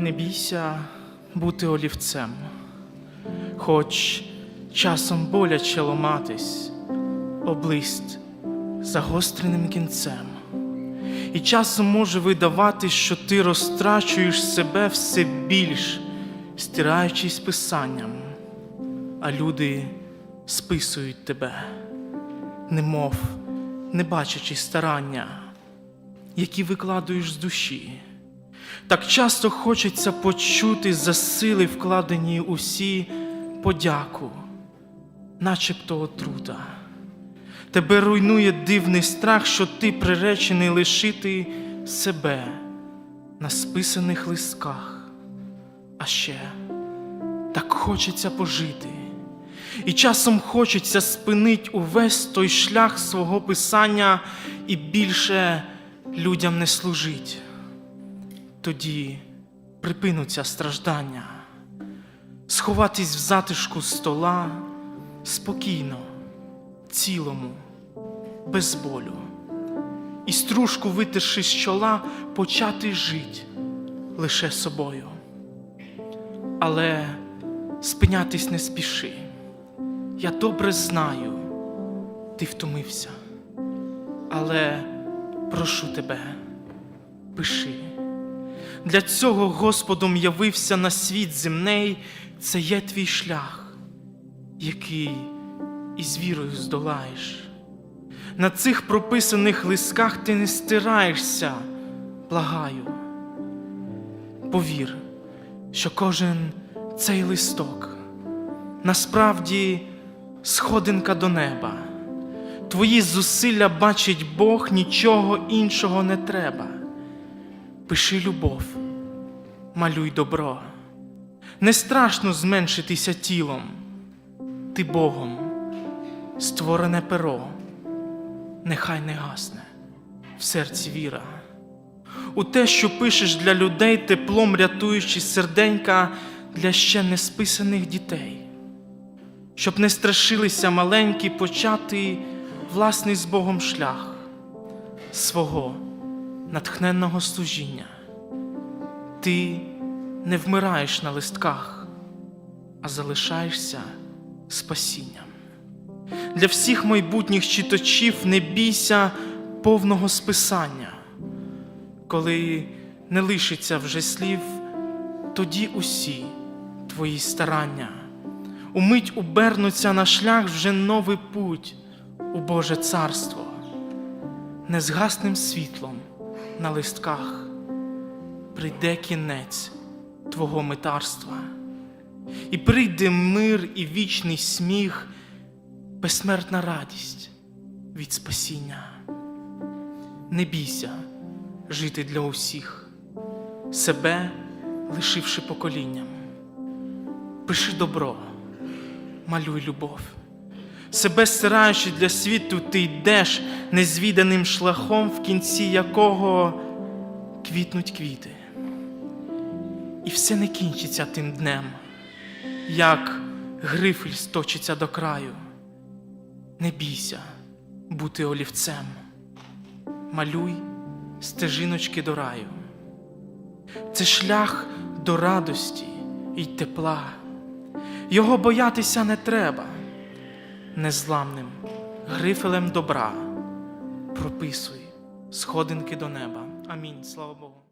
Не бійся бути олівцем, хоч часом боляче ломатись, облисть загостреним кінцем. І часом може видавати, що ти розтрачуєш себе все більш, стираючись писанням, а люди списують тебе, немов не бачачи старання, які викладуєш з душі. Так часто хочеться почути за сили, вкладені усі подяку, начебто отрута. Тебе руйнує дивний страх, що ти приречений лишити себе на списаних листках. А ще так хочеться пожити, і часом хочеться спинить увесь той шлях свого писання і більше людям не служить. Тоді припинуться страждання, сховатись в затишку стола спокійно, цілому, без болю, і стружку витерши з чола, почати жить лише собою. Але спинятись не спіши. Я добре знаю, ти втомився, але прошу тебе, пиши. Для цього Господом явився на світ земний, це є твій шлях, який із вірою здолаєш. На цих прописаних листках ти не стираєшся, благаю. Повір, що кожен цей листок насправді сходинка до неба. Твої зусилля бачить Бог, нічого іншого не треба. Пиши любов, малюй добро. Не страшно зменшитися тілом, ти Богом, створене перо, нехай не гасне в серці віра. У те, що пишеш для людей, теплом рятуючи серденька для ще не списаних дітей, щоб не страшилися маленькі почати власний з Богом шлях свого натхненного служіння. Ти не вмираєш на листках, а залишаєшся спасінням. Для всіх майбутніх читачів не бійся повного списання. Коли не лишиться вже слів, тоді усі твої старання умить обернуться на шлях вже новий путь у Боже царство, незгасним світлом на листках прийде кінець Твого митарства, і прийде мир і вічний сміх, безсмертна радість від спасіння. Не бійся жити для усіх, себе лишивши поколінням. Пиши добро, малюй любов. Себе стираючи для світу, ти йдеш незвіданим шляхом, в кінці якого квітнуть квіти. І все не кінчиться тим днем, як грифель сточиться до краю. Не бійся бути олівцем, малюй стежиночки до раю. Це шлях до радості і тепла. Його боятися не треба незламним грифелем добра. Прописуй сходинки до неба. Амінь. Слава Богу.